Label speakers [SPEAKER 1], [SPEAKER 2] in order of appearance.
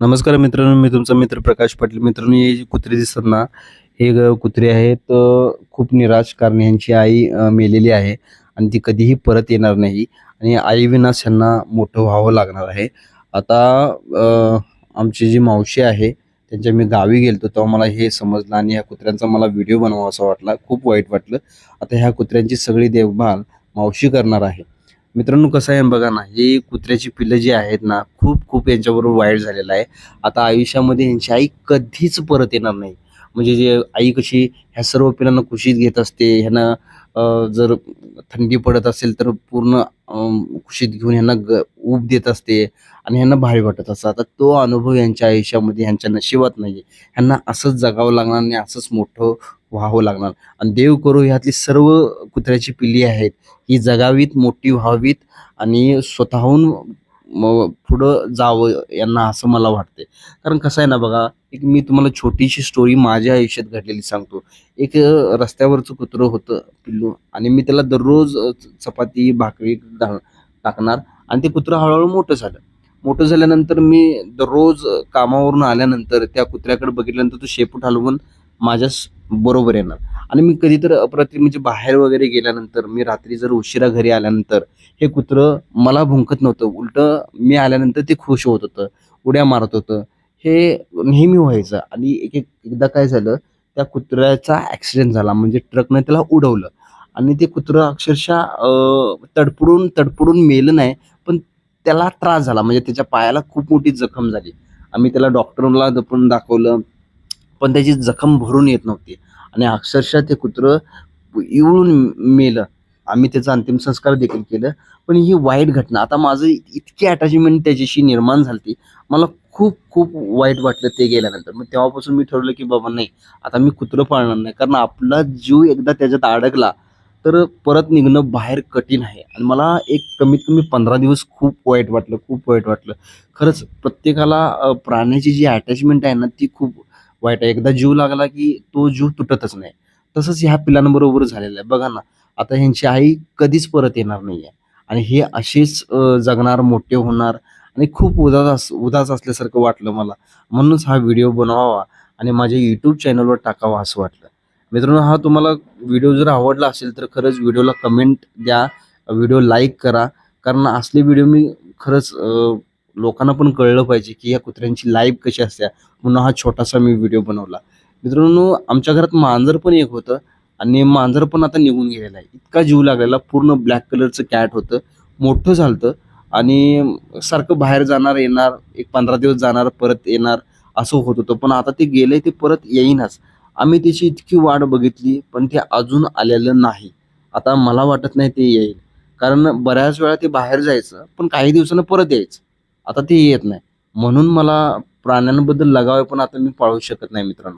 [SPEAKER 1] नमस्कार मित्रांनो मी तुमचा मित्र प्रकाश पाटील. मित्रांनो हे जी कुत्रे दिसतात ना हे कुत्री कुत्रे आहेत खूप निराश कारण यांची आई मेलेली आहे आणि ती कधीही परत येणार नाही आणि आई विनाच यांना मोठं व्हावं लागणार आहे. आता आमची जी मावशी आहे त्यांच्या मी गावी गेलतो तेव्हा मला हे समजलं आणि ह्या कुत्र्यांचा मला व्हिडिओ बनवावा वाटला. खूप वाईट वाटलं. आता ह्या कुत्र्यांची सगळी देखभाल मावशी करणार आहे. मित्रांनो कसं आहे बघा ना ही कुत्र्याची पिल्लं जी आहेत ना खूप खूप यांच्याबरोबर वाईट झालेलं आहे. आता आयुष्यामध्ये यांची आई कधीच परत येणार नाही. म्हणजे जे आई कशी ह्या सर्व पिलांना कुशीत घेत असते ह्यांना जर थंडी पडत असेल तर पूर्ण कुशीत घेऊन ह्यांना ग ऊब देत असते आणि ह्यांना भारी वाटत असतं. आता तो अनुभव यांच्या आयुष्यामध्ये ह्यांच्या नशिबात नाही ह्यांना असंच जगावं लागणार आणि असंच मोठं व्हावं लागणार. आणि देव करू ह्यातली सर्व कुत्र्याची पिल्ली आहेत. ही जगावीत मोठी व्हावीत आणि स्वतःहून मग पुढं जावं यांना असं मला वाटते कारण कसं आहे ना बघा एक मी तुम्हाला छोटीशी स्टोरी माझ्या आयुष्यात घडलेली सांगतो. एक रस्त्यावरचं कुत्रं होतं पिल्लू आणि मी त्याला दररोज च- चपाती भाकरी घाल टाकणार आणि ते कुत्रं हळूहळू मोठं झालं. मोठं झाल्यानंतर मी दररोज कामावरून आल्यानंतर त्या कुत्र्याकडे बघितल्यानंतर तो शेपूट हलवून माझ्या बरोबर येणार आणि मी कधी तर अप्रतिम म्हणजे बाहेर वगैरे गेल्यानंतर मी रात्री जर उशिरा घरी आल्यानंतर हे कुत्रं मला भुंकत नव्हतं. उलट मी आल्यानंतर ते खुश होत होतं उड्या मारत होतं. हे नेहमी व्हायचं. आणि एक एक एकदा काय झालं त्या कुत्र्याचा ॲक्सिडेंट झाला. म्हणजे ट्रकनं त्याला उडवलं. आणि ते कुत्रं अक्षरशः तडपडून तडपडून मेलं नाही पण त्याला त्रास झाला. म्हणजे त्याच्या पायाला खूप मोठी जखम झाली. आम्ही त्याला डॉक्टरला पण दाखवलं. पण त्याची जखम भरून येत नव्हती. आणि अक्षरशः ते कुत्रं इवळून मेलं. आम्ही त्याचा अंतिम संस्कार देखील केलं. पण ही वाईट घटना आता माझं इतकी अटॅचमेंट त्याच्याशी निर्माण झाली मला खूप खूप वाईट वाटलं ते गेल्यानंतर. मग तेव्हापासून मी ठरवलं की बाबा नाही आता मी कुत्रं पाळणार नाही. कारण आपला जीव एकदा त्याच्यात अडकला तर परत निघणं बाहेर कठीण आहे. आणि मला एक कमीत कमी पंधरा दिवस खूप वाईट वाटलं खूप वाईट वाटलं. खरंच प्रत्येकाला प्राण्याची जी अटॅचमेंट आहे ना ती खूप वाईट आहे. एकदा जीव लागला की तो जीव तुटतच नाही. तसंच ह्या पिलांबरोबर झालेलं आहे. बघा ना आता ह्यांची आई कधीच परत येणार नाही आहे आणि हे असेच जगणार मोठे होणार आणि खूप उदास उदास असल्यासारखं वाटलं मला. म्हणूनच हा व्हिडिओ बनवावा आणि माझ्या यूट्यूब चॅनलवर टाकावा असं वाटलं. मित्रांनो हा तुम्हाला व्हिडिओ जर आवडला असेल तर खरंच व्हिडिओला कमेंट द्या. व्हिडिओ लाईक करा. कारण असले व्हिडिओ मी खरंच लोकांना पण कळलं पाहिजे की या कुत्र्यांची लाईफ कशी असते. म्हणून हा छोटासा मी व्हिडिओ बनवला. मित्रांनो आमच्या घरात मांजर पण एक होतं आणि मांजर पण आता निघून गेलेला आहे. इतका जीव लागलेला पूर्ण ब्लॅक कलरचं कॅट होतं. मोठं झालं आणि सारखं बाहेर जाणार येणार एक पंधरा दिवस जाणार परत येणार असं होत होतं. पण आता ते गेले ते परत येईनच. आम्ही त्याची इतकी वाट बघितली पण ते अजून आलेलं नाही. आता मला वाटत नाही ते येईल. कारण बऱ्याच वेळा ते बाहेर जायचं पण काही दिवसानं परत यायचं. आता ते येत नाही. म्हणून मला प्राण्यांबद्दल लगाव आहे पण आता मी पाळू शकत नाही मित्रांनो.